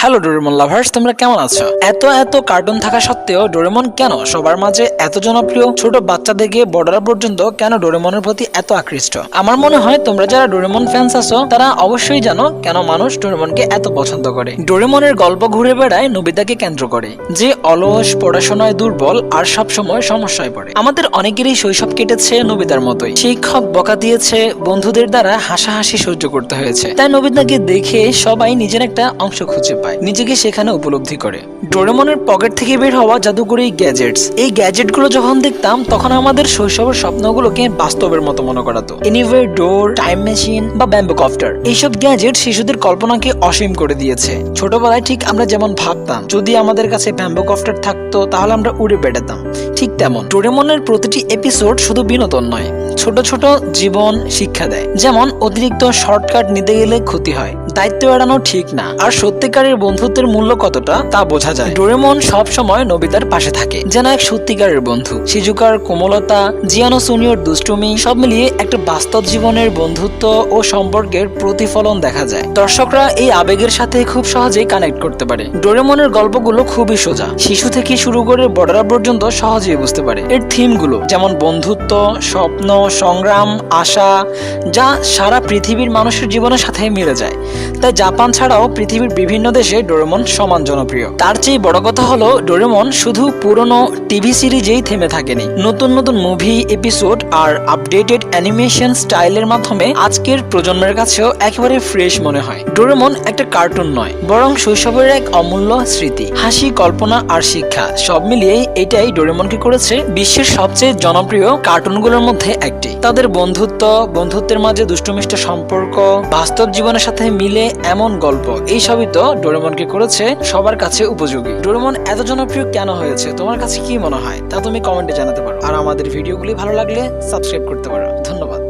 Hello Doraemon lovers তোমরা কেমন আছো? এত এত কার্টুন থাকা সত্ত্বেও ডোরেমন কেন সবার মাঝে এত জনপ্রিয়? ছোট বাচ্চা থেকে বড়রা পর্যন্ত কেন ডোরেমনের প্রতি এত আকৃষ্ট? আমার মনে হয় তোমরা যারা ডোরেমন ফ্যান্স আছো, তারা অবশ্যই জানো কেন মানুষ ডোরেমনকে এত পছন্দ করে। ডোরেমনের গল্প ঘুরে বেড়ায় নবিতাকে কেন্দ্র করে, যে অলস, পড়াশোনায় দুর্বল আর সব সময় সমস্যায় পড়ে। আমাদের অনেকেরই শৈশব কেটেছে নবিতার মতোই। শিক্ষক বকা দিয়েছে, বন্ধুদের দ্বারা হাসাহাসি সহ্য করতে হয়েছে। তাই নবিতাকে দেখে সবাই নিজের একটা অংশ খুঁজে পায়। নিজেকে সেখানে উপলব্ধি করে। ডোরেমনের পকেট থেকে বের হওয়া জাদুকরি গ্যাজেটস। এই গ্যাজেটগুলো যখন দেখতাম, তখন আমাদের শৈশবের স্বপ্নগুলোকে বাস্তবের মতো মনে করাতো। এনিওয়ে ডোর টাইম মেশিন বা ব্যাম্বো কপ্টার এইসব গ্যাজেট শিশুদের কল্পনাকে অসীম করে দিয়েছে। ছোটবেলায় ঠিক আমরা যেমন ভাবতাম, যদি আমাদের কাছে ব্যাম্বো কপ্টার থাকতো, তাহলে আমরা উড়ে বেড়াতাম। ঠিক তেমন। ডোরেমনের প্রতিটি এপিসোড শুধু বিনোদন নয় ছোট ছোট জীবন শিক্ষা দেয়। যেমন, অতিরিক্ত শর্টকাট নিতে গেলে ক্ষতি হয়, দায়িত্ব এড়ানো ঠিক না, আর সত্যিকারের বন্ধুত্বের মূল্য কতটা তা বোঝা যায়। ডোরেমন সব সময় নবিতার পাশে থাকে, যেন এক সত্যিকারের বন্ধু। সিজুকার কোমলতা, জিয়ানো সুনিয়র দুষ্টুমি, সব মিলিয়ে একটা বাস্তব জীবনের বন্ধুত্ব ও সম্পর্কের প্রতিফলন দেখা যায়। দর্শকরা এই আবেগের সাথে খুব সহজেই কানেক্ট করতে পারে। ডোরেমনের গল্পগুলো খুবই সোজা, শিশু থেকে শুরু করে বড়রা পর্যন্ত সহজেই বুঝতে পারে। এর থিমগুলো যেমন বন্ধুত্ব, স্বপ্ন সংগ্রাম, আশা, যা সারা পৃথিবীর মানুষের জীবনের সাথে মিলে যায়। তাই জাপান ছাড়াও পৃথিবীর বিভিন্ন দেশে ডোরেমন সমান জনপ্রিয়। তার চেয়ে বড় কথা হলো, ডোরেমন শুধু পুরনো টিভি সিরিজেই থেমে থাকেনি। নতুন নতুন মুভি এপিসোড আর আপডেটেড অ্যানিমেশন স্টাইলের মাধ্যমে আজকের প্রজন্মের কাছেও একেবারে ফ্রেশ মনে হয়। ডোরেমন একটা কার্টুন নয়, বরং শৈশবের এক অমূল্য স্মৃতি। হাসি, কল্পনা আর শিক্ষা, সব মিলিয়ে এটাই ডোরেমনকে করেছে বিশ্বের সবচেয়ে জনপ্রিয় কার্টুনগুলোর মধ্যে একটি। তাদের বন্ধুত্ব, বন্ধুত্বের মাঝে দুষ্টমিষ্ট সম্পর্ক, বাস্তব জীবনের সাথে মিলে এমন গল্প। এই সবই তো ডোরেমনকে করেছে, সবার কাছে উপযোগী। ডোরেমন এত জনপ্রিয় কেন হয়েছে? তোমার কাছে কি মনে হয়? তা তুমি কমেন্টে জানাতে পারো। আর আমাদের ভিডিওগুলি ভালো লাগলে সাবস্ক্রাইব করতে পারো। ধন্যবাদ।